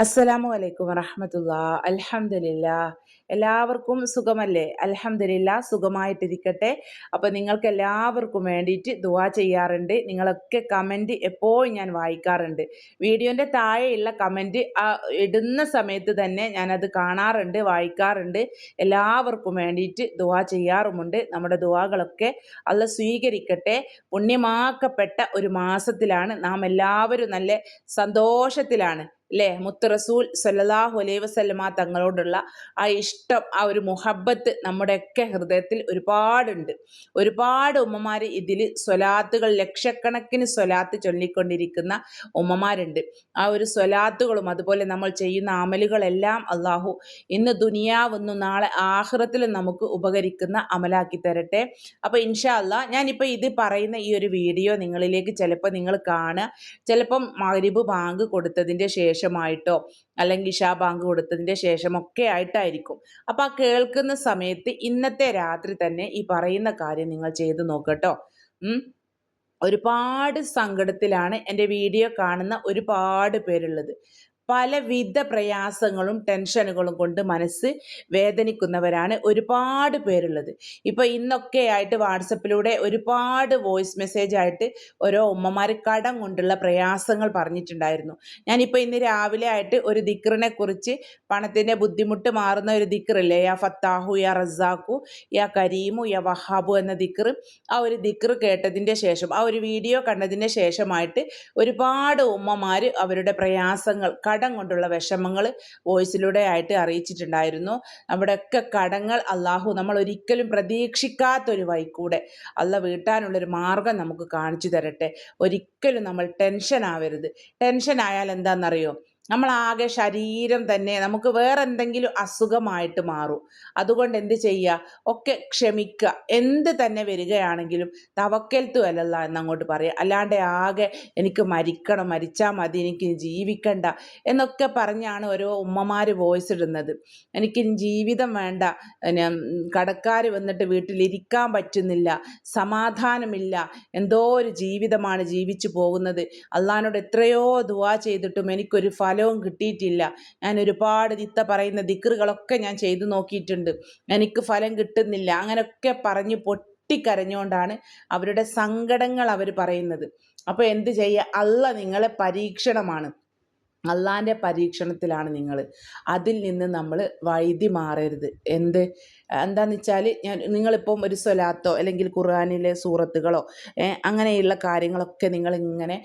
അസ്സലാമു അലൈക്കും വറഹമത്തുള്ള. അലഹമില്ല എല്ലാവർക്കും സുഖമല്ലേ? അലഹമില്ല സുഖമായിട്ടിരിക്കട്ടെ. അപ്പോൾ നിങ്ങൾക്ക് എല്ലാവർക്കും വേണ്ടിയിട്ട് ദുവാ ചെയ്യാറുണ്ട്. നിങ്ങളൊക്കെ കമന്റ് എപ്പോഴും ഞാൻ വായിക്കാറുണ്ട്. വീഡിയോന്റെ താഴെയുള്ള കമന്റ് ഇടുന്ന സമയത്ത് തന്നെ ഞാനത് കാണാറുണ്ട് വായിക്കാറുണ്ട്. എല്ലാവർക്കും വേണ്ടിയിട്ട് ദുവാ ചെയ്യാറുമുണ്ട്. നമ്മുടെ ദുവാകളൊക്കെ അല്ല സ്വീകരിക്കട്ടെ. പുണ്യമാക്കപ്പെട്ട ഒരു മാസത്തിലാണ്. നാം എല്ലാവരും നല്ല സന്തോഷത്തിലാണ്. അല്ലേ മുത്ത് റസൂൽ സല്ലാഹു അലൈ വസ്ലമ തങ്ങളോടുള്ള ആ ഇഷ്ടം ആ ഒരു മുഹബത്ത് നമ്മുടെയൊക്കെ ഹൃദയത്തിൽ ഒരുപാടുണ്ട്. ഒരുപാട് ഉമ്മമാർ ഇതിൽ സ്വലാത്തുകൾ ലക്ഷക്കണക്കിന് സ്വലാത്ത് ചൊല്ലിക്കൊണ്ടിരിക്കുന്ന ഉമ്മമാരുണ്ട്. ആ ഒരു സ്വലാത്തുകളും അതുപോലെ നമ്മൾ ചെയ്യുന്ന അമലുകളെല്ലാം അള്ളാഹു ഇന്ന് ദുനിയാവെന്നും നാളെ ആഹ്റത്തിലും നമുക്ക് ഉപകരിക്കുന്ന അമലാക്കി തരട്ടെ. അപ്പോൾ ഇൻഷാ അല്ല ഞാനിപ്പോൾ ഇത് പറയുന്ന ഈ ഒരു വീഡിയോ നിങ്ങളിലേക്ക് ചിലപ്പോൾ നിങ്ങൾ കാണുക. ചിലപ്പം മരിബ് ബാങ്ക് കൊടുത്തതിന്റെ ശേഷം ശേഷമായിട്ടോ അല്ലെങ്കിൽ ഇഷാ ബാങ്ക് കൊടുത്തതിന്റെ ശേഷമൊക്കെ ആയിട്ടായിരിക്കും. അപ്പോൾ ആ കേൾക്കുന്ന സമയത്ത് ഇന്നത്തെ രാത്രി തന്നെ ഈ പറയുന്ന കാര്യം നിങ്ങൾ ചെയ്തു നോക്കട്ടോ. ഒരുപാട് സങ്കടത്തിലാണ് എന്റെ വീഡിയോ കാണുന്ന ഒരുപാട് പേരുള്ളത്. പലവിധ പ്രയാസങ്ങളും ടെൻഷനുകളും കൊണ്ട് മനസ്സ് വേദനിക്കുന്നവരാണ് ഒരുപാട് പേരുള്ളത്. ഇപ്പോൾ ഇന്നൊക്കെ ആയിട്ട് വാട്സപ്പിലൂടെ ഒരുപാട് വോയിസ് മെസ്സേജ് ആയിട്ട് ഓരോ ഉമ്മമാർ കടം കൊണ്ടുള്ള പ്രയാസങ്ങൾ പറഞ്ഞിട്ടുണ്ടായിരുന്നു. ഞാനിപ്പോൾ ഇന്ന് രാവിലെ ആയിട്ട് ഒരു ദിക്റിനെ കുറിച്ച് പണത്തിന്റെ ബുദ്ധിമുട്ട് മാറുന്ന ഒരു ദിക്റില്ലേ യാ ഫത്താഹു യാ റസാഖു യാ കരീമു യാ വഹാബു എന്ന ദിക്ർ ആ ഒരു ദിക്ർ കേട്ടതിന്റെ ശേഷം ആ ഒരു വീഡിയോ കണ്ടതിന്റെ ശേഷമായിട്ട് ഒരുപാട് ഉമ്മമാർ അവരുടെ പ്രയാസങ്ങൾ കടം കൊണ്ടുള്ള വിഷമങ്ങൾ വോയിസിലൂടെ ആയിട്ട് അറിയിച്ചിട്ടുണ്ടായിരുന്നു. നമ്മുടെയൊക്കെ കടങ്ങൾ അള്ളാഹു നമ്മൾ ഒരിക്കലും പ്രതീക്ഷിക്കാത്തൊരു വൈക്കൂടെ അല്ല വീട്ടാനുള്ളൊരു മാർഗം നമുക്ക് കാണിച്ചു തരട്ടെ. ഒരിക്കലും നമ്മൾ ടെൻഷൻ ആവരുത്. ടെൻഷൻ ആയാൽ എന്താണെന്നറിയോ നമ്മളാകെ ശരീരം തന്നെ നമുക്ക് വേറെ എന്തെങ്കിലും അസുഖമായിട്ട് മാറും. അതുകൊണ്ട് എന്ത് ചെയ്യുക? ഒക്കെ ക്ഷമിക്കുക. എന്ത് തന്നെ വരികയാണെങ്കിലും തവക്കൽത്തു അല്ലല്ല എന്നങ്ങോട്ട് പറയുക. അല്ലാണ്ട് ആകെ എനിക്ക് മരിക്കണം മരിച്ചാൽ മതി എനിക്ക് ജീവിക്കണ്ട എന്നൊക്കെ പറഞ്ഞാണ് ഓരോ ഉമ്മമാർ വോയിസ് ഇടുന്നത്. എനിക്ക് ജീവിതം വേണ്ട. കടക്കാർ വന്നിട്ട് വീട്ടിലിരിക്കാൻ പറ്റുന്നില്ല സമാധാനമില്ല. എന്തോ ഒരു ജീവിതമാണ് ജീവിച്ചു പോകുന്നത്. അള്ളഹാനോട് എത്രയോ ദുവാ ചെയ്തിട്ടും എനിക്കൊരു ഫലവും കിട്ടിയിട്ടില്ല. ഞാൻ ഒരുപാട് ദിത്ത പറയുന്ന ദിക്കറുകളൊക്കെ ഞാൻ ചെയ്തു നോക്കിയിട്ടുണ്ട്. എനിക്ക് ഫലം കിട്ടുന്നില്ല. അങ്ങനെയൊക്കെ പറഞ്ഞ് പൊട്ടിക്കരഞ്ഞുകൊണ്ടാണ് അവരുടെ സങ്കടങ്ങൾ അവർ പറയുന്നത്. അപ്പോൾ എന്ത് ചെയ്യുക? അല്ല നിങ്ങളെ പരീക്ഷണമാണ്. അള്ളാന്റെ പരീക്ഷണത്തിലാണ് നിങ്ങൾ. അതിൽ നിന്ന് നമ്മൾ വഴുതി മാറരുത്. എന്ത്? എന്താണെന്ന് വെച്ചാൽ ഞാൻ നിങ്ങളിപ്പം ഒരു സ്വലാത്തോ അല്ലെങ്കിൽ ഖുർആാനിലെ സൂറത്തുകളോ അങ്ങനെയുള്ള കാര്യങ്ങളൊക്കെ നിങ്ങളിങ്ങനെ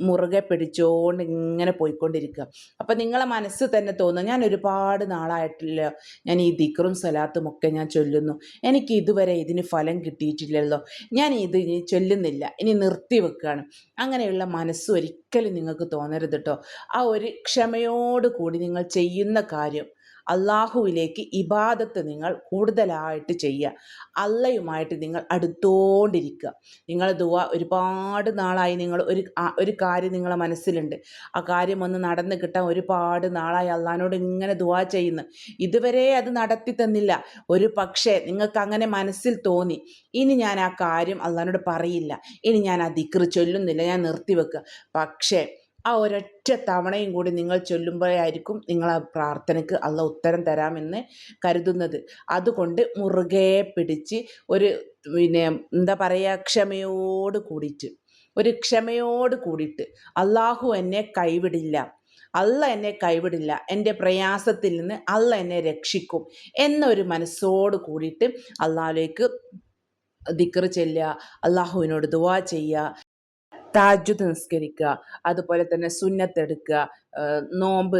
മുറുകെ പിടിച്ചുകൊണ്ട് ഇങ്ങനെ പോയിക്കൊണ്ടിരിക്കുക അപ്പം നിങ്ങളെ മനസ്സ് തന്നെ തോന്നുക ഞാൻ ഒരുപാട് നാളായിട്ടില്ല ഞാൻ ഈ ദിക്റും സ്വലാത്തും ഒക്കെ ഞാൻ ചൊല്ലുന്നു. എനിക്ക് ഇതുവരെ ഇതിന് ഫലം കിട്ടിയിട്ടില്ലല്ലോ. ഞാൻ ഇത് ചൊല്ലുന്നില്ല ഇനി നിർത്തി വെക്കുകയാണ് അങ്ങനെയുള്ള മനസ്സ് ഒരിക്കലും നിങ്ങൾക്ക് തോന്നരുത് കേട്ടോ ആ ഒരു ക്ഷമയോടുകൂടി നിങ്ങൾ ചെയ്യുന്ന കാര്യം അള്ളാഹുവിലേക്ക് ഇബാദത്ത് നിങ്ങൾ കൂടുതലായിട്ട് ചെയ്യുക. അള്ളയുമായിട്ട് നിങ്ങൾ അടുത്തോണ്ടിരിക്കുക. നിങ്ങൾ ദുവ ഒരുപാട് നാളായി നിങ്ങൾ ഒരു ഒരു കാര്യം നിങ്ങളെ മനസ്സിലുണ്ട്. ആ കാര്യം ഒന്ന് നടന്ന് കിട്ടാൻ ഒരുപാട് നാളായി അള്ളഹാനോട് ഇങ്ങനെ ദുവാ ചെയ്യുന്നു. ഇതുവരെ അത് നടത്തി തന്നില്ല. ഒരു പക്ഷേ നിങ്ങൾക്ക് അങ്ങനെ മനസ്സിൽ തോന്നി. ഇനി ഞാൻ ആ കാര്യം അള്ളഹാനോട് പറയില്ല. ഇനി ഞാൻ ആ ചൊല്ലുന്നില്ല. ഞാൻ നിർത്തിവെക്കുക പക്ഷേ ആ ഒരൊറ്റ തവണയും കൂടി നിങ്ങൾ ചൊല്ലുമ്പോഴായിരിക്കും നിങ്ങൾ ആ പ്രാർത്ഥനയ്ക്ക് അള്ള ഉത്തരം തരാമെന്ന് കരുതുന്നത്. അതുകൊണ്ട് മുറുകെ പിടിച്ച് ഒരു പിന്നെ എന്താ പറയുക ക്ഷമയോട് കൂടിയിട്ട് ഒരു ക്ഷമയോട് കൂടിയിട്ട് അള്ളാഹു എന്നെ കൈവിടില്ല അല്ല എന്നെ കൈവിടില്ല എന്റെ പ്രയാസത്തിൽ നിന്ന് അല്ല എന്നെ രക്ഷിക്കും എന്നൊരു മനസ്സോട് കൂടിയിട്ട് അള്ളാഹിലേക്ക് ദിക്കറ് ചെല്ലുക അള്ളാഹുവിനോട് ദുവാ ചെയ്യുക. താജ്ജുദ് നിസ്കരിക്കുക അതുപോലെ തന്നെ സുന്നത്ത് എടുക്കുക നോമ്പ്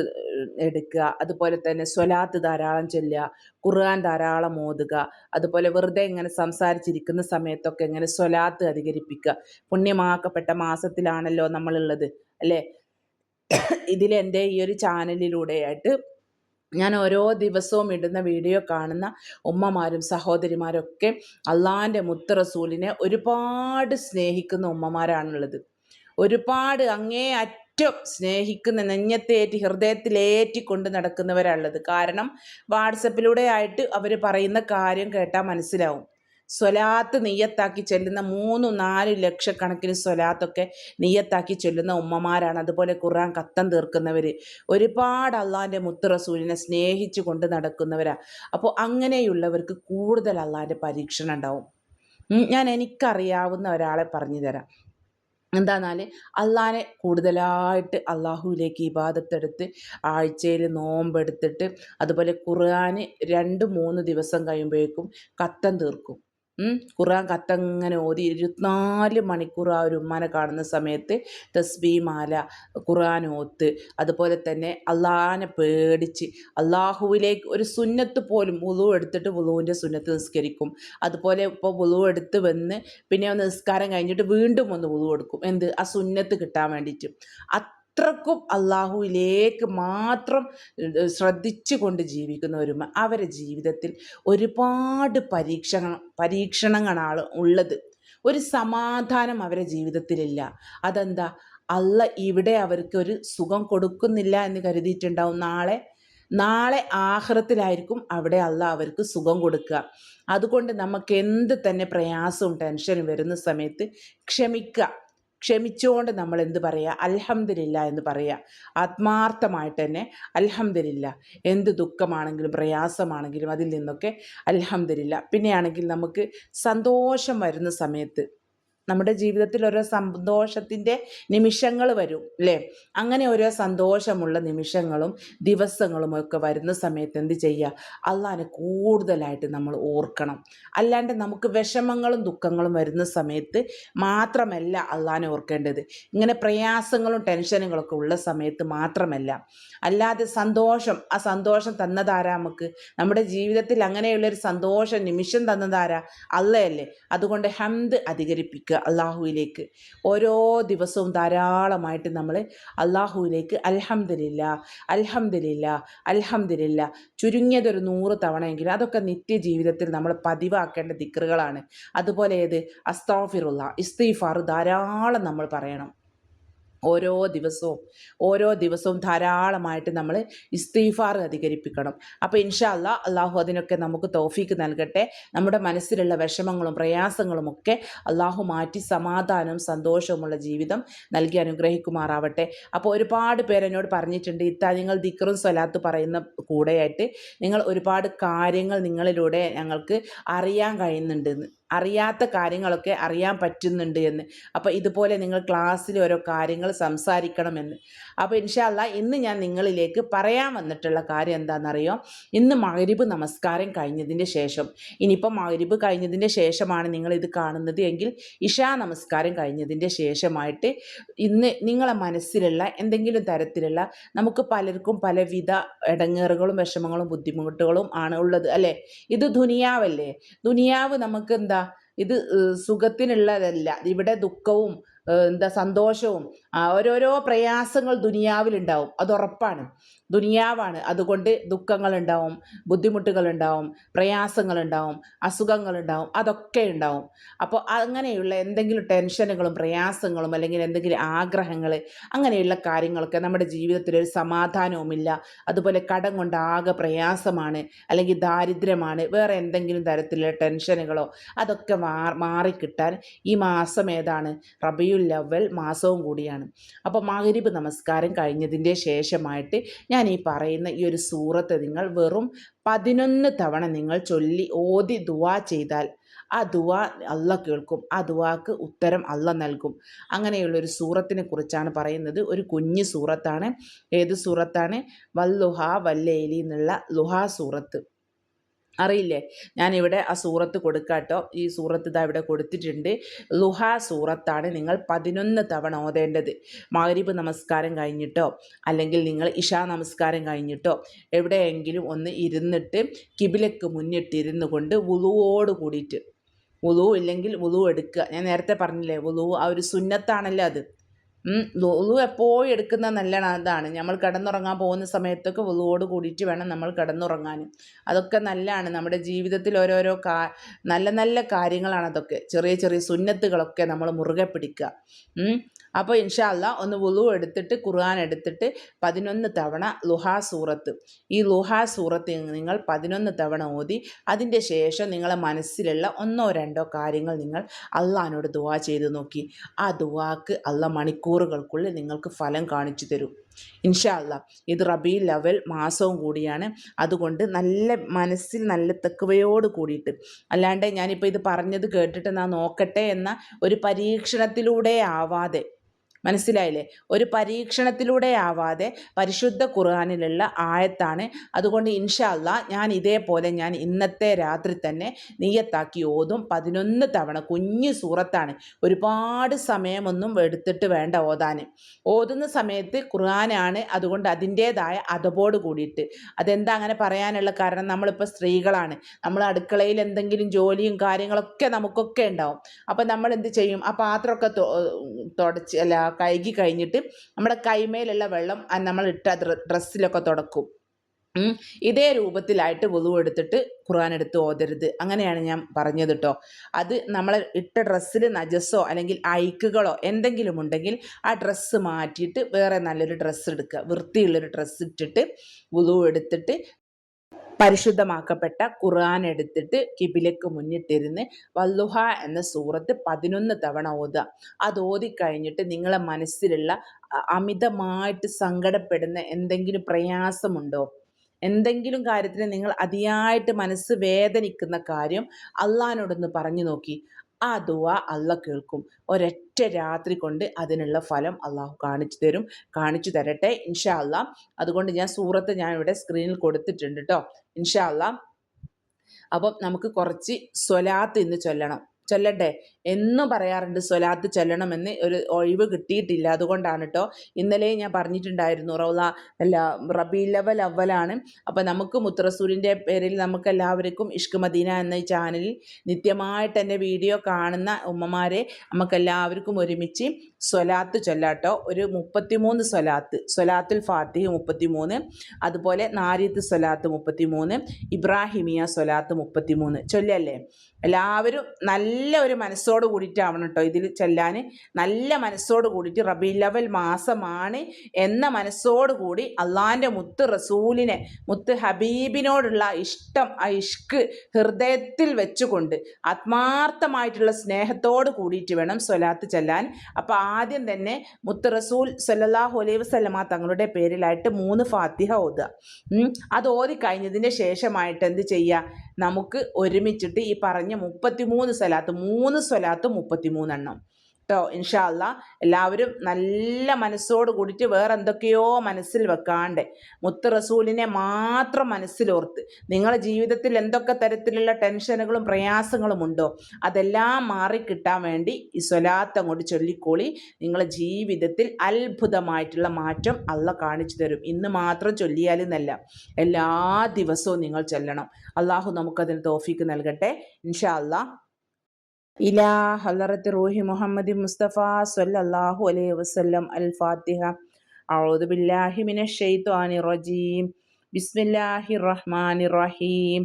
എടുക്കുക അതുപോലെ തന്നെ സ്വലാത്ത് ധാരാളം ചെല്ലുക ഖുർആൻ ധാരാളം ഓതുക അതുപോലെ വെറുതെ ഇങ്ങനെ സംസാരിച്ചിരിക്കുന്ന സമയത്തൊക്കെ ഇങ്ങനെ സ്വലാത്ത് അധികരിപ്പിക്കുക. പുണ്യമാക്കപ്പെട്ട മാസത്തിലാണല്ലോ നമ്മളുള്ളത് അല്ലേ? ഇതിലെന്റെ ഈ ഒരു ചാനലിലൂടെയായിട്ട് ഞാൻ ഓരോ ദിവസവും ഇടുന്ന വീഡിയോ കാണുന്ന ഉമ്മമാരും സഹോദരിമാരൊക്കെ അള്ളാന്റെ മുത്തറസൂലിനെ ഒരുപാട് സ്നേഹിക്കുന്ന ഉമ്മമാരാണുള്ളത്. ഒരുപാട് അങ്ങേ അറ്റം സ്നേഹിക്കുന്ന നെഞ്ഞത്തേറ്റി ഹൃദയത്തിലേറ്റി കൊണ്ട് നടക്കുന്നവരാണുള്ളത്. കാരണം വാട്സപ്പിലൂടെ ആയിട്ട് അവർ പറയുന്ന കാര്യം കേട്ടാൽ മനസ്സിലാവും. സ്വലാത്ത് നെയ്യത്താക്കി ചെല്ലുന്ന മൂന്ന് നാല് ലക്ഷക്കണക്കിന് സ്വലാത്തൊക്കെ നെയ്യത്താക്കി ചൊല്ലുന്ന ഉമ്മമാരാണ്. അതുപോലെ ഖുർആൻ കത്തം തീർക്കുന്നവർ ഒരുപാട് അള്ളാന്റെ മുത്ത് റസൂലിനെ സ്നേഹിച്ചു കൊണ്ട് നടക്കുന്നവരാ. അപ്പോൾ അങ്ങനെയുള്ളവർക്ക് കൂടുതൽ അള്ളാന്റെ പരീക്ഷണം ഉണ്ടാവും. ഞാൻ എനിക്കറിയാവുന്ന ഒരാളെ പറഞ്ഞു തരാം. എന്താന്നാൽ അള്ളാനെ കൂടുതലായിട്ട് അള്ളാഹുവിലേക്ക് ഇബാദത്തെടുത്ത് ആഴ്ചയിൽ നോമ്പെടുത്തിട്ട് അതുപോലെ ഖുർആൻ രണ്ട് മൂന്ന് ദിവസം കഴിയുമ്പോഴേക്കും കത്തം തീർക്കും. ഖുർആൻ കത്തങ്ങനെ ഓതി ഇരുപത്തിനാല് മണിക്കൂർ ആ ഒരു ഉമ്മാനെ കാണുന്ന സമയത്ത് തസ്ബീ മാല ഖുർആൻ ഓത്ത് അതുപോലെ തന്നെ അള്ളാഹാനെ പേടിച്ച് അള്ളാഹുവിലേക്ക് ഒരു സുന്നത്ത് പോലും വുളു എടുത്തിട്ട് വുളുവിന്റെ സുന്നത്ത് നിസ്കരിക്കും. അതുപോലെ ഇപ്പോൾ വുളു എടുത്ത് വന്ന് പിന്നെ ഒന്ന് നിസ്കാരം കഴിഞ്ഞിട്ട് വീണ്ടും ഒന്ന് വുളു കൊടുക്കും എന്ത്? ആ സുന്നത്ത് കിട്ടാൻ വേണ്ടിയിട്ട്. അത്രക്കും അള്ളാഹുവിലേക്ക് മാത്രം ശ്രദ്ധിച്ചു കൊണ്ട് ജീവിക്കുന്ന ഒരു മ- അവരെ ജീവിതത്തിൽ ഒരുപാട് പരീക്ഷണ പരീക്ഷണങ്ങളാണ് ഉള്ളത്. ഒരു സമാധാനം അവരെ ജീവിതത്തിലില്ല. അതെന്താ? അല്ല ഇവിടെ അവർക്ക് ഒരു സുഖം കൊടുക്കുന്നില്ല എന്ന് കരുതിയിട്ടുണ്ടാവും നാളെ. നാളെ ആഹ്റത്തിലായിരിക്കും അവിടെ അല്ല അവർക്ക് സുഖം കൊടുക്കുക. അതുകൊണ്ട് നമുക്ക് എന്ത് തന്നെ പ്രയാസവും ടെൻഷനും വരുന്ന സമയത്ത് ക്ഷമിക്കുക. ക്ഷമിച്ചുകൊണ്ട് നമ്മൾ എന്ത് പറയുക അൽഹംദുലില്ല എന്ന് പറയുക ആത്മാർത്ഥമായിട്ട് തന്നെ അൽഹംദുലില്ല. എന്ത് ദുഃഖമാണെങ്കിലും പ്രയാസമാണെങ്കിലും അതിൽ നിന്നൊക്കെ അൽഹംദുലില്ല. പിന്നെയാണെങ്കിൽ നമുക്ക് സന്തോഷം വരുന്ന സമയത്ത് നമ്മുടെ ജീവിതത്തിൽ ഓരോ സന്തോഷത്തിന്റെ നിമിഷങ്ങൾ വരും അല്ലേ അങ്ങനെ ഓരോ സന്തോഷമുള്ള നിമിഷങ്ങളും ദിവസങ്ങളും ഒക്കെ വരുന്ന സമയത്ത് എന്ത് ചെയ്യുക? അള്ളാഹാനെ കൂടുതലായിട്ട് നമ്മൾ ഓർക്കണം. അല്ലാണ്ട് നമുക്ക് വിഷമങ്ങളും ദുഃഖങ്ങളും വരുന്ന സമയത്ത് മാത്രമല്ല അള്ളാഹാനെ ഓർക്കേണ്ടത്. ഇങ്ങനെ പ്രയാസങ്ങളും ടെൻഷനുകളൊക്കെ ഉള്ള സമയത്ത് മാത്രമല്ല. അല്ലാതെ സന്തോഷം ആ സന്തോഷം തന്നതാരാ നമുക്ക്? നമ്മുടെ ജീവിതത്തിൽ അങ്ങനെയുള്ളൊരു സന്തോഷ നിമിഷം തന്നതാരാ? അള്ളയല്ലേ. അതുകൊണ്ട് ഹംദ് അധികരിപ്പിക്കുക. അള്ളാഹുവിലേക്ക്. ഓരോ ദിവസവും ധാരാളമായിട്ട് നമ്മൾ അള്ളാഹുവിലേക്ക് അൽഹംദുലില്ല അൽഹംദുലില്ല അൽഹംദുലില്ല ചുരുങ്ങിയതൊരു നൂറ് തവണയെങ്കിലും അതൊക്കെ നിത്യജീവിതത്തിൽ നമ്മൾ പതിവാക്കേണ്ട ദിക്കറുകളാണ് അതുപോലെ ഏത്? അസ്താഫിറുള്ള ഇസ്തീഫാർ ധാരാളം നമ്മൾ പറയണം. ഓരോ ദിവസവും ഓരോ ദിവസവും ധാരാളമായിട്ട് നമ്മൾ ഇസ്തീഫാർ അധികരിപ്പിക്കണം. അപ്പോൾ ഇൻഷാ അല്ലാ അള്ളാഹു അതിനൊക്കെ നമുക്ക് തോഫീക്ക് നൽകട്ടെ. നമ്മുടെ മനസ്സിലുള്ള വിഷമങ്ങളും പ്രയാസങ്ങളും ഒക്കെ അള്ളാഹു മാറ്റി സമാധാനവും സന്തോഷവുമുള്ള ജീവിതം നൽകി അനുഗ്രഹിക്കുമാറാവട്ടെ. അപ്പോൾ ഒരുപാട് പേരെന്നോട് പറഞ്ഞിട്ടുണ്ട് ഇത്ത നിങ്ങൾ ദിക്റും സ്വലാത്ത് പറയുന്ന കൂടെയായിട്ട് നിങ്ങൾ ഒരുപാട് കാര്യങ്ങൾ നിങ്ങളിലൂടെ ഞങ്ങൾക്ക് അറിയാൻ കഴിയുന്നുണ്ടെന്ന് അറിയാത്ത കാര്യങ്ങളൊക്കെ അറിയാൻ പറ്റുന്നുണ്ട് എന്ന്. അപ്പോൾ ഇതുപോലെ നിങ്ങൾ ക്ലാസ്സിൽ ഓരോ കാര്യങ്ങൾ സംസാരിക്കണമെന്ന്. അപ്പോൾ ഇൻഷാല്ല ഇന്ന് ഞാൻ നിങ്ങളിലേക്ക് പറയാൻ വന്നിട്ടുള്ള കാര്യം എന്താണെന്നറിയോ? ഇന്ന് മകരിബ് നമസ്കാരം കഴിഞ്ഞതിന്റെ ശേഷം ഇനിയിപ്പോൾ മകരിബ് കഴിഞ്ഞതിന്റെ ശേഷമാണ് നിങ്ങൾ ഇത് കാണുന്നത് എങ്കിൽ ഇഷാ നമസ്കാരം കഴിഞ്ഞതിന്റെ ശേഷമായിട്ട് ഇന്ന് നിങ്ങളെ മനസ്സിലുള്ള എന്തെങ്കിലും തരത്തിലുള്ള നമുക്ക് പലർക്കും പലവിധ ഇടങ്ങേറുകളും വിഷമങ്ങളും ബുദ്ധിമുട്ടുകളും ആണ് ഉള്ളത് അല്ലേ? ഇത് ദുനിയാവല്ലേ? ദുനിയാവ് നമുക്ക് എന്താ ഇത് സുഖത്തിനുള്ളതല്ല. ഇവിടെ ദുഃഖവും എന്താ സന്തോഷവും ഓരോരോ പ്രയാസങ്ങൾ ദുനിയാവിലുണ്ടാവും. അത് ഉറപ്പാണ്. ദുനിയാവാണ്. അതുകൊണ്ട് ദുഃഖങ്ങളുണ്ടാവും ബുദ്ധിമുട്ടുകളുണ്ടാവും പ്രയാസങ്ങളുണ്ടാവും അസുഖങ്ങളുണ്ടാവും അതൊക്കെ ഉണ്ടാവും. അപ്പോൾ അങ്ങനെയുള്ള എന്തെങ്കിലും ടെൻഷനുകളും പ്രയാസങ്ങളും അല്ലെങ്കിൽ എന്തെങ്കിലും ആഗ്രഹങ്ങൾ അങ്ങനെയുള്ള കാര്യങ്ങളൊക്കെ നമ്മുടെ ജീവിതത്തിൽ ഒരു സമാധാനവുമില്ല. അതുപോലെ കടം കൊണ്ട് ആകെ പ്രയാസമാണ് അല്ലെങ്കിൽ ദാരിദ്ര്യമാണ്. വേറെ എന്തെങ്കിലും തരത്തിലുള്ള ടെൻഷനുകളോ അതൊക്കെ മാറി മാറിക്കിട്ടാൻ ഈ മാസം ഏതാണ്? റബിയുൽ ലവൽ മാസവും കൂടിയാണ്. അപ്പോൾ മഗ്രിബ് നമസ്കാരം കഴിഞ്ഞതിന്റെ ശേഷമായിട്ട് ഞാൻ ഈ പറയുന്ന ഈ ഒരു സൂറത്ത് നിങ്ങൾ വെറും പതിനൊന്ന് തവണ നിങ്ങൾ ചൊല്ലി ഓതി ദുവാ ചെയ്താൽ ആ ദുവാ അല്ല കേൾക്കും ആ ദുവാക്ക് ഉത്തരം അല്ല നൽകും. അങ്ങനെയുള്ളൊരു സൂറത്തിനെ കുറിച്ചാണ് പറയുന്നത്. ഒരു കുഞ്ഞു സൂറത്താണ്. ഏത് സൂറത്താണ്? വല്ലുഹ വല്ലേലി എന്നുള്ള ലുഹാ സൂറത്ത്. അറിയില്ലേ? ഞാനിവിടെ ആ സൂറത്ത് കൊടുക്കാട്ടോ. ഈ സൂറത്ത് ഇതാ ഇവിടെ കൊടുത്തിട്ടുണ്ട്. ലുഹ സൂറത്താണ് നിങ്ങൾ പതിനൊന്ന് തവണ ഓതേണ്ടത്. മഗ്രിബ് നമസ്കാരം കഴിഞ്ഞിട്ടോ? അല്ലെങ്കിൽ നിങ്ങൾ ഇഷാ നമസ്കാരം കഴിഞ്ഞിട്ടോ? എവിടെയെങ്കിലും ഒന്ന് ഇരുന്നിട്ട് കിബിലക്ക് മുന്നിട്ടിരുന്നു കൊണ്ട് വുളുവോട് കൂടിയിട്ട്. വുളു ഇല്ലെങ്കിൽ വുളു എടുക്കുക. ഞാൻ നേരത്തെ പറഞ്ഞില്ലേ വുളു ആ ഒരു സുന്നത്താണല്ലോ അത്. വുളു എപ്പോഴും എടുക്കുന്ന നല്ലതാണ് അതാണ് നമ്മൾ കിടന്നുറങ്ങാൻ പോകുന്ന സമയത്തൊക്കെ വുളുവോട് കൂടിയിട്ട് വേണം നമ്മൾ കിടന്നുറങ്ങാനും അതൊക്കെ നല്ലതാണ്. നമ്മുടെ ജീവിതത്തിൽ ഓരോരോ കാ നല്ല നല്ല കാര്യങ്ങളാണ് അതൊക്കെ. ചെറിയ ചെറിയ സുന്നത്തുകളൊക്കെ നമ്മൾ മുറുകെ പിടിക്കുക. അപ്പോൾ ഇൻഷാല്ല ഒന്ന് വുളു എടുത്തിട്ട് ഖുർആൻ എടുത്തിട്ട് പതിനൊന്ന് തവണ ലുഹാ സൂറത്ത്. ഈ ലുഹാ സൂറത്ത് നിങ്ങൾ പതിനൊന്ന് തവണ ഓതി അതിന്റെ ശേഷം നിങ്ങളെ മനസ്സിലുള്ള ഒന്നോ രണ്ടോ കാര്യങ്ങൾ നിങ്ങൾ അള്ളഹാനോട് ദുവാ ചെയ്ത് നോക്കി. ആ ദുവാക്ക് അള്ള മണിക്കൂറുകൾക്കുള്ളിൽ നിങ്ങൾക്ക് ഫലം കാണിച്ചു തരും. ഇൻഷാല്ല ഇത് റബി ലെവൽ മാസവും കൂടിയാണ്. അതുകൊണ്ട് നല്ല മനസ്സിൽ നല്ല തെക്കുവയോട് കൂടിയിട്ട്. അല്ലാണ്ട് ഞാനിപ്പോൾ ഇത് പറഞ്ഞത് കേട്ടിട്ട് ഞാൻ നോക്കട്ടെ എന്ന ഒരു പരീക്ഷണത്തിലൂടെ ആവാതെ മനസ്സിലായില്ലേ? ഒരു പരീക്ഷണത്തിലൂടെ ആവാതെ പരിശുദ്ധ ഖുർആാനിലുള്ള ആയത്താണ്. അതുകൊണ്ട് ഇൻഷല്ല ഞാൻ ഇതേപോലെ ഞാൻ ഇന്നത്തെ രാത്രി തന്നെ നീയത്താക്കി ഓതും. പതിനൊന്ന് തവണ കുഞ്ഞു സൂറത്താണ്. ഒരുപാട് സമയമൊന്നും എടുത്തിട്ട് വേണ്ട ഓതാൻ. ഓതുന്ന സമയത്ത് ഖുർആനാണ് അതുകൊണ്ട് അതിന്റേതായ അതബോട് കൂടിയിട്ട്. അതെന്താ അങ്ങനെ പറയാനുള്ള കാരണം? നമ്മളിപ്പോൾ സ്ത്രീകളാണ്. നമ്മൾ അടുക്കളയിൽ എന്തെങ്കിലും ജോലിയും കാര്യങ്ങളൊക്കെ നമുക്കൊക്കെ ഉണ്ടാവും. അപ്പം നമ്മൾ എന്ത് ചെയ്യും? ആ പാത്രമൊക്കെ തുടച്ച് അല്ല കഴുകി കഴിഞ്ഞിട്ട് നമ്മുടെ കൈമേലുള്ള വെള്ളം നമ്മൾ ഇട്ട ഡ്രസ്സിലൊക്കെ തുടക്കും. ഇതേ രൂപത്തിലായിട്ട് വുളു എടുത്തിട്ട് ഖുർആൻ എടുത്ത് ഓതരുത്. അങ്ങനെയാണ് ഞാൻ പറഞ്ഞത് കേട്ടോ അത് നമ്മൾ ഇട്ട ഡ്രസ്സിൽ നജസ്സോ അല്ലെങ്കിൽ ഐക്കുകളോ എന്തെങ്കിലും ഉണ്ടെങ്കിൽ ആ ഡ്രസ്സ് മാറ്റിയിട്ട് വേറെ നല്ലൊരു ഡ്രസ്സ് എടുക്കുക. വൃത്തിയുള്ളൊരു ഡ്രസ്സ് ഇട്ടിട്ട് വുളു എടുത്തിട്ട് പരിശുദ്ധമാക്കപ്പെട്ട ഖുർആൻ എടുത്തിട്ട് കിബിലക്ക് മുന്നിട്ടിരുന്ന് വല്ലുഹ എന്ന സൂറത്ത് പതിനൊന്ന് തവണ ഓതുക. അത് ഓതിക്കഴിഞ്ഞിട്ട് നിങ്ങളെ മനസ്സിലുള്ള അമിതമായിട്ട് സങ്കടപ്പെടുന്ന എന്തെങ്കിലും പ്രയാസമുണ്ടോ? എന്തെങ്കിലും കാര്യത്തിന് നിങ്ങൾ അതിയായിട്ട് മനസ്സ് വേദനിക്കുന്ന കാര്യം അള്ളഹാനോടൊന്ന് പറഞ്ഞു നോക്കി. ആ ദുവ അല്ല കേൾക്കും. ഒരൊറ്റ രാത്രി കൊണ്ട് അതിനുള്ള ഫലം അള്ളാഹു കാണിച്ചു തരും. കാണിച്ചു തരട്ടെ ഇൻഷാ അല്ലാ അതുകൊണ്ട് ഞാൻ സൂറത്ത് ഞാൻ ഇവിടെ സ്ക്രീനിൽ കൊടുത്തിട്ടുണ്ട് കേട്ടോ ഇൻഷാ അല്ലാ അപ്പം നമുക്ക് കുറച്ച് സ്വലാത്ത് ഇന്ന് ചൊല്ലണം. ചൊല്ലട്ടെ എന്നും പറയാറുണ്ട് സ്വലാത്ത് ചൊല്ലണമെന്ന് ഒരു ഒഴിവ് കിട്ടിയിട്ടില്ല. അതുകൊണ്ടാണ് കേട്ടോ ഇന്നലെ ഞാൻ പറഞ്ഞിട്ടുണ്ടായിരുന്നു റൗല അല്ല റബി ലെവൽ അവലാണ്. അപ്പോൾ നമുക്ക് മുത്രസൂരിന്റെ പേരിൽ നമുക്ക് എല്ലാവർക്കും ഇഷ്ക് മദീന എന്ന ചാനലിൽ നിത്യമായിട്ട് എന്റെ വീഡിയോ കാണുന്ന ഉമ്മമാരെ നമുക്കെല്ലാവർക്കും ഒരുമിച്ച് സ്വലാത്ത് ചൊല്ലാട്ടോ ഒരു മുപ്പത്തിമൂന്ന് സ്വലാത്ത് സ്വലാത്തുൽ ഫാത്തിഹ് മുപ്പത്തിമൂന്ന് അതുപോലെ നാരിയത്ത് സ്വലാത്ത് മുപ്പത്തിമൂന്ന് ഇബ്രാഹിമിയ സ്വലാത്ത് മുപ്പത്തിമൂന്ന്. ചൊല്ലല്ലേ? എല്ലാവരും നല്ല ഒരു മനസ്സോട് കൂടിയിട്ടാവണം കേട്ടോ ഇതിൽ ചെല്ലാൻ നല്ല മനസ്സോട് കൂടിയിട്ട് റബി ലവൽ മാസമാണ് എന്ന മനസ്സോട് കൂടി അള്ളാന്റെ മുത്ത് റസൂലിനെ മുത്ത് ഹബീബിനോടുള്ള ഇഷ്ടം ആ ഇഷ്ക് ഹൃദയത്തിൽ വെച്ചുകൊണ്ട് ആത്മാർത്ഥമായിട്ടുള്ള സ്നേഹത്തോട് കൂടിയിട്ട് വേണം സ്വലാത്ത് ചെല്ലാൻ. അപ്പോൾ ആദ്യം തന്നെ മുത്ത് റസൂൽ സല്ലാഹു അലൈഹി വസ്ലമ തങ്ങളുടെ പേരിലായിട്ട് മൂന്ന് ഫാത്തിഹ ഓതുക. അത് ഓതി കഴിഞ്ഞതിന് ശേഷമായിട്ട് എന്ത് ചെയ്യുക? നമുക്ക് ഒരുമിച്ചിട്ട് ഈ പറഞ്ഞ മുപ്പത്തിമൂന്ന് സ്വലാത്ത് മൂന്ന് സ്വലാത്ത് മുപ്പത്തിമൂന്നെണ്ണം. കേട്ടോ ഇൻഷാല്ല എല്ലാവരും നല്ല മനസ്സോട് കൂടിയിട്ട് വേറെ എന്തൊക്കെയോ മനസ്സിൽ വെക്കാണ്ട്. മുത്ത് റസൂലിനെ മാത്രം മനസ്സിലോർത്ത്. നിങ്ങളുടെ ജീവിതത്തിൽ എന്തൊക്കെ തരത്തിലുള്ള ടെൻഷനുകളും പ്രയാസങ്ങളും ഉണ്ടോ അതെല്ലാം മാറിക്കിട്ടാൻ വേണ്ടി ഈ സ്വലാത്ത് അങ്ങോട്ട് ചൊല്ലിക്കോളി. നിങ്ങളുടെ ജീവിതത്തിൽ അത്ഭുതമായിട്ടുള്ള മാറ്റം അള്ള കാണിച്ചു തരും. ഇന്ന് മാത്രം ചൊല്ലിയാലെന്നല്ല എല്ലാ ദിവസവും നിങ്ങൾ ചൊല്ലണം. അള്ളാഹു നമുക്കതിന് തോഫിക്ക് നൽകട്ടെ. ഇൻഷാ അല്ലാ. ഇലാ ഹലറത്ത് റൂഹി മുഹമ്മദ് മുസ്തഫ സല്ലല്ലാഹു അലൈഹി വസല്ലം അൽ ഫാത്തിഹ أعوذ بالله من الشيطان الرجيم بسم الله الرحمن الرحيم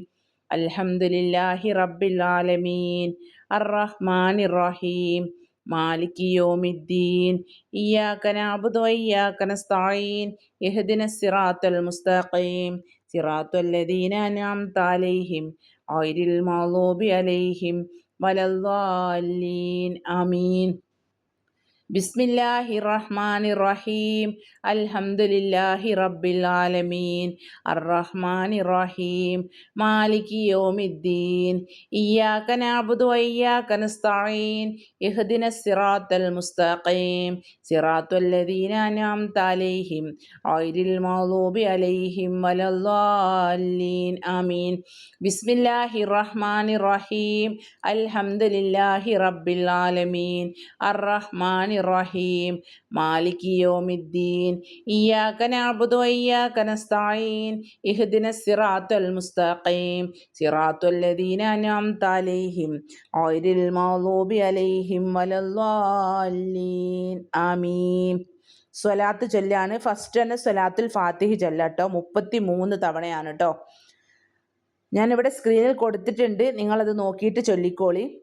الحمد لله رب العالمين الرحمن الرحيم مالك يوم الدين إياك نعبد وإياك نستعين اهدنا الصراط المستقيم صراط الذين أنعمت عليهم غير المغضوب عليهم ولا آمين. ബിസ്മില്ലാഹി റഹ്മാൻ റഹീം അൽഹംദുലില്ലാഹി റബ്ബിൽ ആലമീൻ അർറഹ്മാൻ റഹീം മാലിക് യോമിദ്ദീൻ. ഇയ്യാക്ക നഅബ്ദു വയ്യാക്ക നസ്തഈൻ. ഇഹ്ദിന സിറാത്തൽ മുസ്തഖീം. സിറാത്തൽ ലദീന അൻഅംത അലൈഹിം. ഗൈറിൽ മഗ്ദൂബി അലൈഹിം വലദ്ദാലീൻ. ആമീൻ. ബിസ്മില്ലാഹി റഹ്മാൻ റഹീം അൽഹംദുലില്ലാഹി റബ്ബിൽ ആലമീൻ അർ അർറഹ്മാൻ റഹീം മാലിക് യോമിദ്ദീൻ ഇയാക്ക നാബുദു വയ്യാക്ക നസ്തായീൻ ഇഹ്ദിന സിറാത്തുൽ മുസ്തഖീം സിറാത്തുൽ അൻഅംത അലൈഹിം ഗൈറിൽ മഗ്ദൂബി അലൈഹിം വലദ്ദാലീൻ ആമീൻ. സ്വലാത്ത് ചൊല്ലാണ്. ഫസ്റ്റ് തന്നെ സ്വലാത്തുൽ ഫാത്തിഹ് ചൊല്ലാട്ടോ. മുപ്പത്തി മൂന്ന് തവണയാണ് കേട്ടോ ഞാനിവിടെ സ്ക്രീനിൽ കൊടുത്തിട്ടുണ്ട്. നിങ്ങളത് നോക്കിയിട്ട് ചൊല്ലിക്കോളി.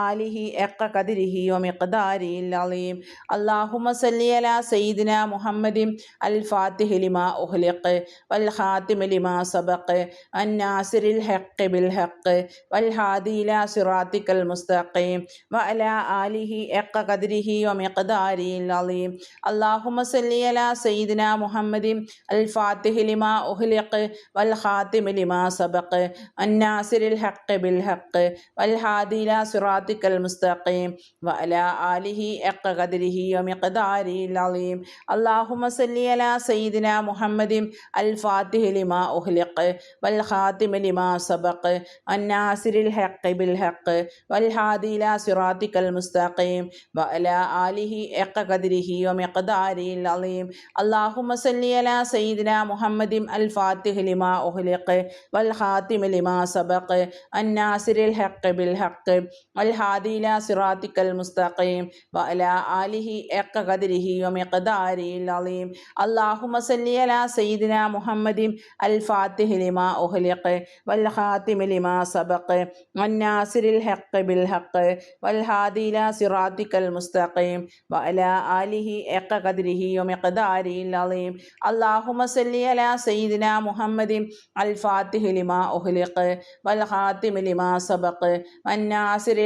ആലിഹി എക്ക കതിരിഹി ഒമിഖദാരി അലീം അള്ളാഹുമ സല്ലി അല സയ്യിദിന മുഹമ്മദിം അൽ ഫാത്തിഹി ലിമ ഉഹ്ലിഖ് വൽ ഖാത്തിമ ലിമ സബഖ് അൻ നാസിരിൽ ഹഖ് ബിൽ ഹഖ് വൽ ഹാദി ഇല സിറാത്തിക്കൽ മുസ്തഖീം വ അല ആലിഹി എക്ക കതിരിഹി ഒമിഖദാരി അലീം അള്ളാഹുമ സല്ലി അല സയ്യിദിന മുഹമ്മദിം അൽ ഫാത്തിഹി ലിമ ഉഹ്ലിഖ് വൽ ഖാത്തിമ ലിമ സബഖ് അൻ നാസിരിൽ ഹഖ് ബിൽ ഹഖ് വൽ ഹാദി ഇല സിറ സിറാത്തിക്കൽ മുസ്തഖീം വഅല ആലിഹി എക്ക കദിരിഹി ഒമിഖദാരി അലീം. അള്ളാഹുമ സല്ലി അല സയ്യിദിന മുഹമ്മദിൻ അൽ ഫാത്തിഹ് ലിമാ ഉഹ്ലിഖ് വൽ ഖാത്തിമ ലിമാ സബഖ് അന്നാസിരിൽ ഹഖ് ബിൽ ഹഖ് വൽ ഹാദി ഇല സിറാത്തിക്കൽ മുസ്തഖീം വഅല ആലിഹി എക്ക കദിരിഹി ഒമിഖദാരി അലീം. അള്ളാഹുമ സല്ലി അല സയ്യിദിന മുഹമ്മദിൻ അൽ ഫാത്തിഹ് ലിമാ ഉഹ്ലിഖ് വൽ ഖാത്തിമ ലിമാ സബഖ് അന്നാസിരിൽ ഹഖ് ബിൽ ഹഖ് അൽ ഹാദില സിറാത്തിക്കൽ മുസ്തഖീം വഅല ആലിഹി എക്ക കദിരിഹി വമിഖ്ദാരിൽ അലീം. അല്ലാഹുമ്മ സല്ലി അലാ സയ്യിദിന മുഹമ്മദിൻ അൽ ഫാത്തിഹി ലിമാ ഉഹ്ലിഖ് വൽ ഖാതിമി ലിമാ സബഖ് വന്നാസിരിൽ ഹഖ് ബിൽ ഹഖ് വൽ ഹാദീല സിറാത്തിക്കൽ മുസ്തഖീം വഅല ആലിഹി എക്ക കദിരിഹി വമിഖ്ദാരിൽ അലീം. അല്ലാഹുമ്മ സല്ലി അലാ സയ്യിദിന മുഹമ്മദിൻ അൽ ഫാത്തിഹി ലിമാ ഉഹ്ലിഖ് വൽ ഖാതിമി ലിമാ സബഖ് വന്നാസിരിൽ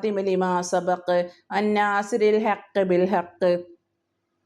ഹാത്തിമ ലിമാ അന്നാസിരിൽ ഹക്ക് ബിൽ ഹക്ക്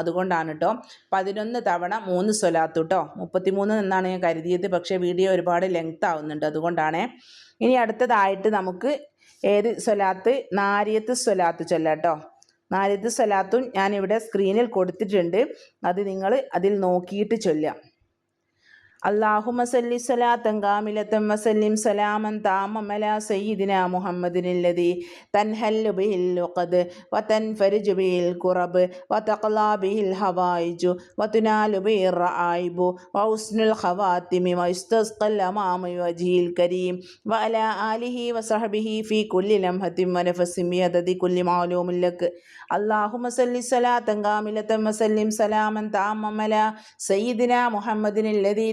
അതുകൊണ്ടാണ് കേട്ടോ പതിനൊന്ന് തവണ മൂന്ന് സ്വലാത്ത് കേട്ടോ മുപ്പത്തിമൂന്ന് എന്നാണ് ഞാൻ കരുതിയത്. പക്ഷേ വീഡിയോ ഒരുപാട് ലെങ്ത് ആവുന്നുണ്ട്. അതുകൊണ്ടാണ് ഇനി അടുത്തതായിട്ട് നമുക്ക് ഏത് സ്വലാത്ത്? നാരിയത്ത് സ്വലാത്ത് ചൊല്ലാം കേട്ടോ നാരിയത്ത് സ്വലാത്തും ഞാനിവിടെ സ്ക്രീനിൽ കൊടുത്തിട്ടുണ്ട്. അത് നിങ്ങൾ അതിൽ നോക്കിയിട്ട് ചൊല്ലാം اللهم صل صلاة كاملة وسلم سلاما تاما على سيدنا محمد الذي تنحل به اللقد وتنفرج به الكرب وتقلى به الهوائج وتنال به الرعائب وحسن الخواتم ويستسقى الأمام وجهه الكريم وعلى آله وصحبه في كل لمحة ونفس بعدد كل معلوم لك اللهم صل صلاة كاملة وسلم سلاما تاما على سيدنا محمد الذي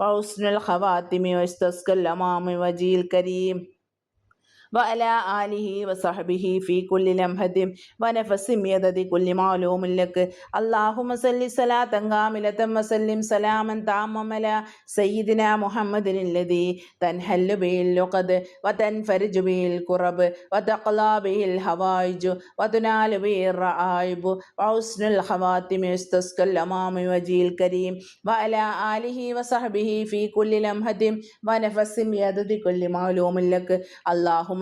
وحسن الخواتم واستسقى الأمام وجه الكريم وعلى آله وصحبه في كل لمحة ونفس بعدد كل معلوم لك اللهم صل صلاة كاملة وسلم سلاما تاما على سيدنا محمد الذي تنحل به اللقد وتنفرج به الكرب وتقلى به الهوائج وتنال به الرعائب وحسن الخواتم يستسقى الأمام وجه الكريم وعلى آله وصحبه في كل لمحة ونفس بعدد كل معلوم لك اللهم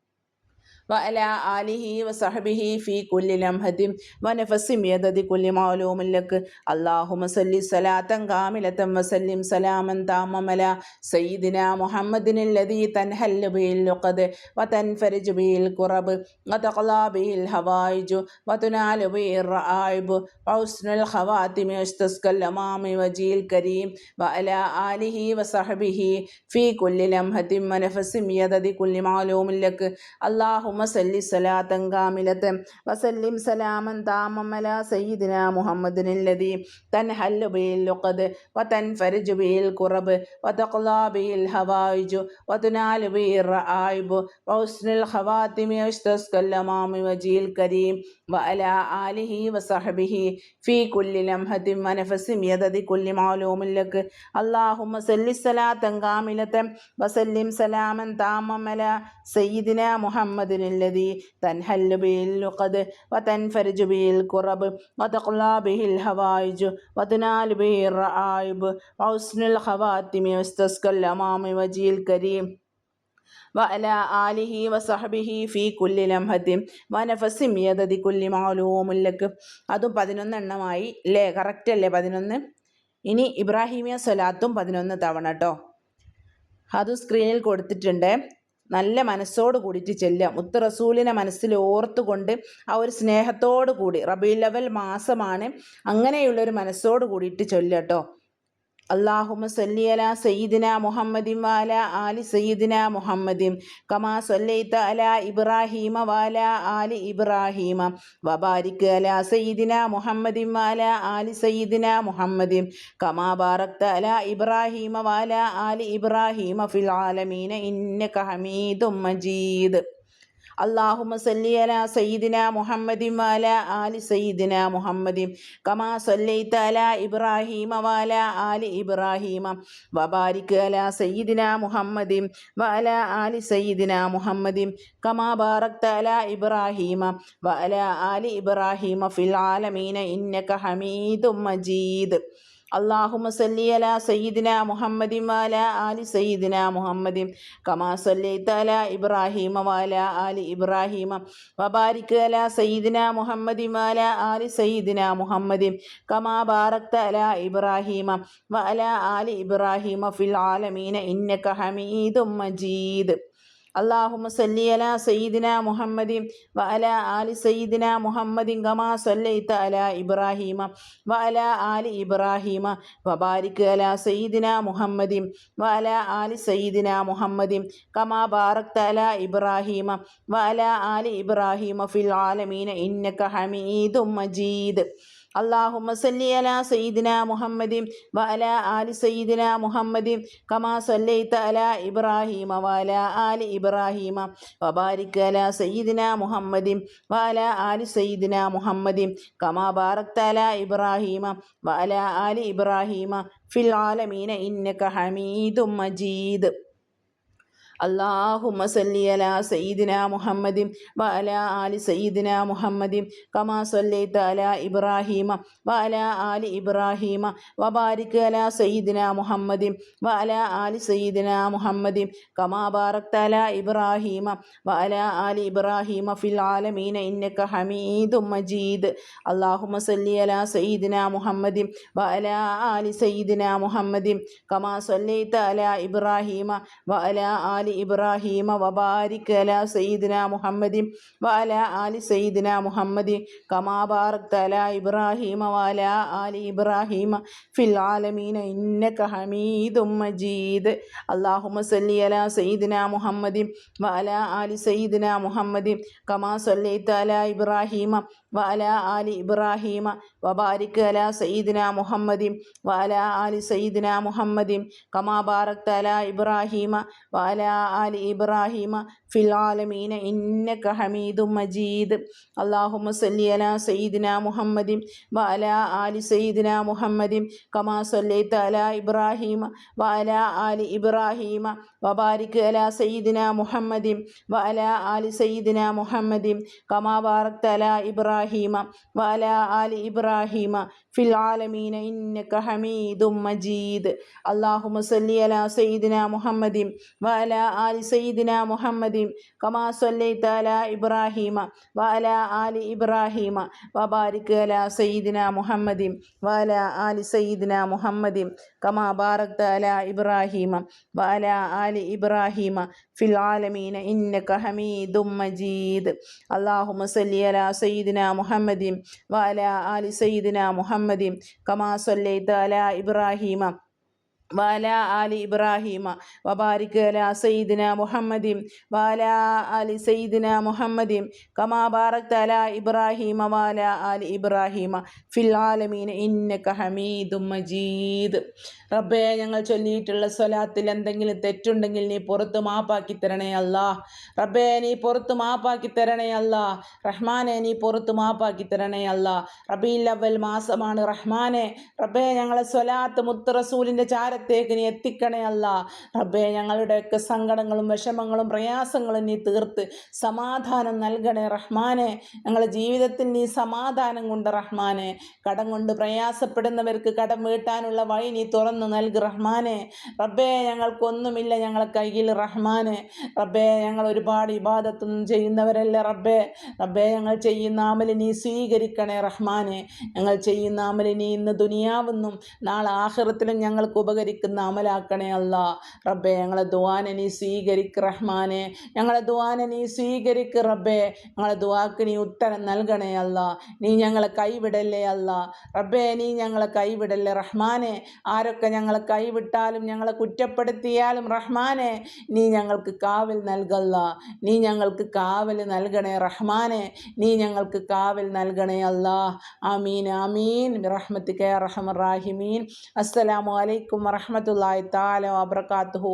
وعلى آله وصحبه في كل لمحة ونفس بيدد كل معلوم لك اللهم صل صلاة كاملة وسلم سلاما تاما على سيدنا محمد الذي تنحل به اللقد وتنفرج به الكرب وتقضى به الهوائج وتنال به الرائب وحسن الخواتم يستسقى الأمام وجه الكريم وعلى آله وصحبه في كل لمحة ونفس بيدد كل معلوم لك اللهم صل صلاة كاملة وسلم سلاما تاما على سيدنا محمد الذي تنحل به اللقد وتنفرج به الكرب وتقضى به الهوائج وتنال به الرائب وحسن الخواتم يستسقى الأمام وجه الكريم وعلى آله وصحبه في كل لمحة ونفس يدد كل معلوم لك اللهم صل صلاة كاملة وسلم سلاما تاما على سيدنا محمد الذي تنحل به اللقد وتنفرج به الكرب وتقلى به الهوائج وتنال به الرائب وحسن الخواتم واستسقى الأمام وجه الكريم وعلى آله وصحبه في كل لمحة ونفس يدد كل معلوم لك അതും പതിനൊന്നെണ്ണമായി അല്ലേ കറക്റ്റ് അല്ലേ പതിനൊന്ന് ഇനി ഇബ്രാഹിമിയ സ്വലാത്തും പതിനൊന്ന് തവണ കേട്ടോ അതും സ്ക്രീനിൽ കൊടുത്തിട്ടുണ്ട് നല്ല മനസ്സോട് കൂടിയിട്ട് ചെല്ലുക. മുത്ത് റസൂലിനെ മനസ്സിൽ ഓർത്തുകൊണ്ട് ആ ഒരു സ്നേഹത്തോടു കൂടി റബീ ലെവൽ മാസമാണ് അങ്ങനെയുള്ളൊരു മനസ്സോട് കൂടിയിട്ട് ചൊല്ലുക കേട്ടോ അള്ളാഹുമ സല്ലി അല സയ്യിദിന മുഹമ്മദിൻ വാല ആലി സയ്യിദിന മുഹമ്മദിൻ. കമാ സല്ലൈത അല ഇബ്രാഹീമ വാല ആലി ഇബ്രാഹീമ. വബാരിക് അല സയ്യിദിന മുഹമ്മദിൻ വാല ആലി സയ്യിദിന മുഹമ്മദിൻ. കമാ ബാറക്ത അല ഇബ്രാഹീമ വാല ആലി ഇബ്രാഹീമ ഫിൽ ആലമീന ഇന്നക ഹമീദും മജീദ്. അള്ളാഹുമ സല്ലിയല സയ്യിദിന മുഹമ്മദിം വാല ആലി സയ്യിദിന മുഹമ്മദിം. കമാ സല്ലൈത്ത അല ഇബ്രാഹീമ വാല ആലി ഇബ്രാഹീമ. വബാരിക് അല സയ്യിദിന മുഹമ്മദിം വാല ആലി സയ്യിദിന മുഹമ്മദിം. കമാ ബാറക്ത അല ഇബ്രാഹീമ വാല ആലി ഇബ്രാഹീമ ഫിൽ ആലമീന ഇന്നക ഹമീദും മജീദ്. അള്ളാഹുമ സല്ലി അല സയ്യിദിന മുഹമ്മദി വാല അലി സയ്യിദിന മുഹമ്മദിം. കമാ സല്ലൈത്ത അല ഇബ്രാഹീമ വാല ആലി ഇബ്രാഹീമ. വബാരിക് അല സയ്യിദിന മുഹമ്മദി വാല അലി സയ്യിദിന മുഹമ്മദിം. കമാ ബാറക്ത അല ഇബ്രാഹിമ. വ അല ആലി ഇബ്രാഹിമ ഫിൽ ആലമീന ഇന്നക ഹമീദും മജീദ്. اللهم صل على سيدنا محمد وعلى آل سيدنا محمد كما صليت على إبراهيم وعلى آل إبراهيم وبارك على سيدنا محمد وعلى آل سيدنا محمد كما باركت على إبراهيم وعلى آل إبراهيم في العالمين إنك حميد مجيد അള്ളാഹുമ്മ സല്ലി അലാ സയ്യിദിന മുഹമ്മദിം വ അല ആലി സയ്യിദിന മുഹമ്മദിം കമാ സല്ലൈത അലാ ഇബ്രാഹീമ വ അല ആലി ഇബ്രാഹീമ വബാരിക് അലാ സയ്യിദിന മുഹമ്മദിം വ അല ആലി സയ്യിദിന മുഹമ്മദിം കമാ ബാറക്ത അല ഇബ്രാഹീമ വ അല ആലി ഇബ്രാഹീമ ഫിൽ ആലമീന ഇന്നക ഹമീദും മജീദ്. അള്ളാഹുമ സല്ലി അല സയ്യിദിന മുഹമ്മദിം വ അല ആലി സയ്യിദിന മുഹമ്മദിം കമാ സല്ലൈത അല ഇബ്രാഹീമ വ അല ആലി ഇബ്രാഹീമ വ ബാരിക് അല സയ്യിദിന മുഹമ്മദിം വ അല ആലി സയ്യിദിന മുഹമ്മദിം കമാ ബാറക്ത അല ഇബ്രാഹീമ വ അല ആലി ഇബ്രാഹീമ ഫിൽ ആലമീന ഇന്നക്ക ഹമീദും മജീദ് അള്ളാഹുമ സല്ലി അല സയ്യിദിന മുഹമ്മദിം വ അല ആലി സയ്യിദിന മുഹമ്മദിം കമാ സല്ലൈത അല ഇബ്രാഹീമ വ അല ആലി ആലി ഇബ്രാഹീമ വബാരിക് അല സയ്യിദിന മുഹമ്മദി വാല ആലി സയ്യിദിന മുഹമ്മദി കമാബാർക് അല ഇബ്രാഹീമ വാല ആലി ഇബ്രാഹീമ ഫിൽ ആലമീന ഇന്നക ഹമീദും മജീദ്. അള്ളാഹുമ സല്ലി അല സയ്യിദിന മുഹമ്മദി വാല ആലി സയ്യിദിന മുഹമ്മദി കമാ സല്ലി തല ഇബ്രാഹീമ വാല ആലി ഇബ്രാഹീമ വബാരിക് അല സയ്യിദിന മുഹമ്മദി വാല ആലി സയ്യിദിന മുഹമ്മദി കമാബാറക് തല ഇബ്രാഹീമ വാല ആലി ഇബ്രാഹിമ ഫിൽ ആലമീന ഇന്നക ഹമീദും മജീദ്. അള്ളാഹുമ സല്ലി അല സയ്യിദിന മുഹമ്മദിൻ വ അല ആലി സയ്യിദിന മുഹമ്മദിൻ. കമാ സല്ലൈത്ത അല ഇബ്രാഹിമ വ അല ആലി ഇബ്രാഹിമ. വബാരിക് അല സയ്യിദിന മുഹമ്മദിം വ അല ആലി സയ്യിദിന മുഹമ്മദിം കമാ ബാറക്ത അല ഇബ്രാഹീമ വ അല ആലി ഇബ്രാഹീമ ഫിൽ ആലമീന ഇന്നക ഹമീദും മജീദ് അള്ളാഹു മുസല്ലി അല സയ്യിദിന മുഹമ്മദിം വ അല ആലി സയ്യിദിന മുഹമ്മദിൻ കമാ സല്ലൈത അല ഇബ്രാഹീമ വ അല ആലി ഇബ്രാഹീമ വബാരിക് അല സയ്യിദിന മുഹമ്മദിൻ വ അല ആലി സയ്യിദിന മുഹമ്മദിൻ കമാ ബാറക്ത അല ഇബ്രാഹീമ വ അല ആലി ആലി ഇബ്രാഹിമ ഫിൽ ആലമീന ഇന്നക ഹമീദും മജീദ് അള്ളാഹുമ സല്ലി അല സയ്യിദിന മുഹമ്മദിം വഅല ആലി സയ്യിദിന മുഹമ്മദിം കമാ സല്ലൈത അല ഇബ്രാഹിമ. വാല അലി ഇബ്രാഹിമ വബാരിക് അല സയ്യിദിന മുഹമ്മദിം വാല അലി സയ്യിദിന മുഹമ്മദിം കമാ ബാറക് അല ഇബ്രാഹിമ വാല അലി ഇബ്രാഹിമ ഫിൽ ആലമീൻ ഇന്നക ഹമീദും മജീദ്. റബ്ബേ ഞങ്ങൾ ചൊല്ലിയിട്ടുള്ള സ്വലാത്തിൽ എന്തെങ്കിലും തെറ്റുണ്ടെങ്കിൽ നീ പുറത്ത് മാപ്പാക്കി തരണേ അല്ല. റബ്ബേ നീ പുറത്ത് മാപ്പാക്കി തരണേ അല്ല. റഹ്മാനെ നീ പുറത്ത് മാപ്പാക്കി തരണേ അല്ല. റബീൽ അവൽ മാസമാണ് റഹ്മാനെ. റബ്ബേ ഞങ്ങളെ സ്വലാത്ത് മുത്തറസൂലിന്റെ ചാര ചാരത്തേക്ക് നീ എത്തിക്കണേ അല്ല. റബ്ബേ ഞങ്ങളുടെയൊക്കെ സങ്കടങ്ങളും വിഷമങ്ങളും പ്രയാസങ്ങളും നീ തീർത്ത് സമാധാനം നൽകണേ റഹ്മാനെ. ഞങ്ങളുടെ ജീവിതത്തിൽ നീ സമാധാനം കൊണ്ട് റഹ്മാനെ. കടം കൊണ്ട് പ്രയാസപ്പെടുന്നവർക്ക് കടം വീട്ടാനുള്ള വഴി നീ തുറന്നു നൽകി റഹ്മാനെ. റബ്ബേ ഞങ്ങൾക്കൊന്നുമില്ല ഞങ്ങളുടെ കയ്യിൽ റഹ്മാനെ. റബ്ബേ ഞങ്ങൾ ഒരുപാട് ഇബാദത്തൊന്നും ചെയ്യുന്നവരല്ല റബ്ബേ. റബ്ബേ ഞങ്ങൾ ചെയ്യുന്ന അമലി നീ സ്വീകരിക്കണേ റഹ്മാനെ. ഞങ്ങൾ ചെയ്യുന്ന അമലി നീ ഇന്ന് ദുനിയാവെന്നും നാളെ ആഹ്റത്തിലും ഞങ്ങൾക്ക് ഉപകരിക്കുന്ന അമലാക്കണേ അല്ല. റബ്ബെ ഞങ്ങളെ ദുവാനെ നീ സ്വീകരിക്ക് റഹ്മാനെ. ഞങ്ങളെ ദുവാനെ നീ സ്വീകരിക്ക് റബ്ബെ. ഞങ്ങളെ ദുവാക്ക് നീ ഉത്തരം നൽകണേ അല്ല. നീ ഞങ്ങളെ കൈവിടല്ലേ അല്ല. റബ്ബെ നീ ഞങ്ങളെ കൈവിടല്ലേ റഹ്മാനെ. ആരൊക്കെ ഞങ്ങളെ കൈവിട്ടാലും ഞങ്ങളെ കുറ്റപ്പെടുത്തിയാലും റഹ്മാനെ. നീ ഞങ്ങൾക്ക് കാവൽ നൽകല്ല. നീ ഞങ്ങൾക്ക് കാവൽ നൽകണേ റഹ്മാനെ. നീ ഞങ്ങൾക്ക് കാവൽ നൽകണേ അല്ലാ. ആമീൻ ആമീൻ. കെ റഹ്മറാഹിമീൻ അസ്സലാമു അലൈക്കും വറഹമത്തല്ലാഹി താല വബർക്കാത്തുഹു